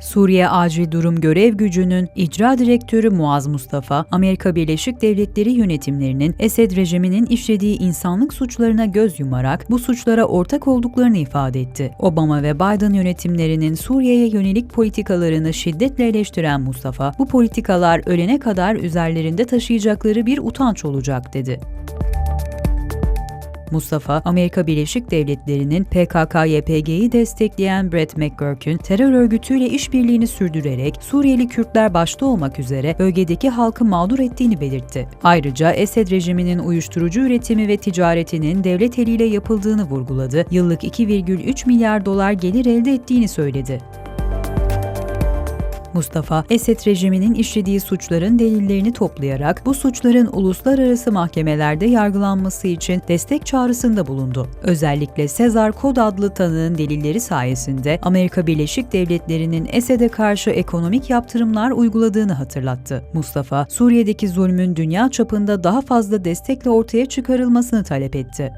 Suriye Acil Durum Görev Gücü'nün icra direktörü Muaz Mustafa, Amerika Birleşik Devletleri yönetimlerinin Esed rejiminin işlediği insanlık suçlarına göz yumarak bu suçlara ortak olduklarını ifade etti. Obama ve Biden yönetimlerinin Suriye'ye yönelik politikalarını şiddetle eleştiren Mustafa, bu politikalar ölene kadar üzerlerinde taşıyacakları bir utanç olacak dedi. Mustafa, Amerika Birleşik Devletleri'nin PKK-YPG'yi destekleyen Brett McGurk'ün terör örgütüyle işbirliğini sürdürerek Suriyeli Kürtler başta olmak üzere bölgedeki halkı mağdur ettiğini belirtti. Ayrıca Esed rejiminin uyuşturucu üretimi ve ticaretinin devlet eliyle yapıldığını vurguladı, yıllık 2,3 milyar dolar gelir elde ettiğini söyledi. Mustafa, Esed rejiminin işlediği suçların delillerini toplayarak bu suçların uluslararası mahkemelerde yargılanması için destek çağrısında bulundu. Özellikle Sezar Kod adlı tanığın delilleri sayesinde Amerika Birleşik Devletleri'nin Esed'e karşı ekonomik yaptırımlar uyguladığını hatırlattı. Mustafa, Suriye'deki zulmün dünya çapında daha fazla destekle ortaya çıkarılmasını talep etti.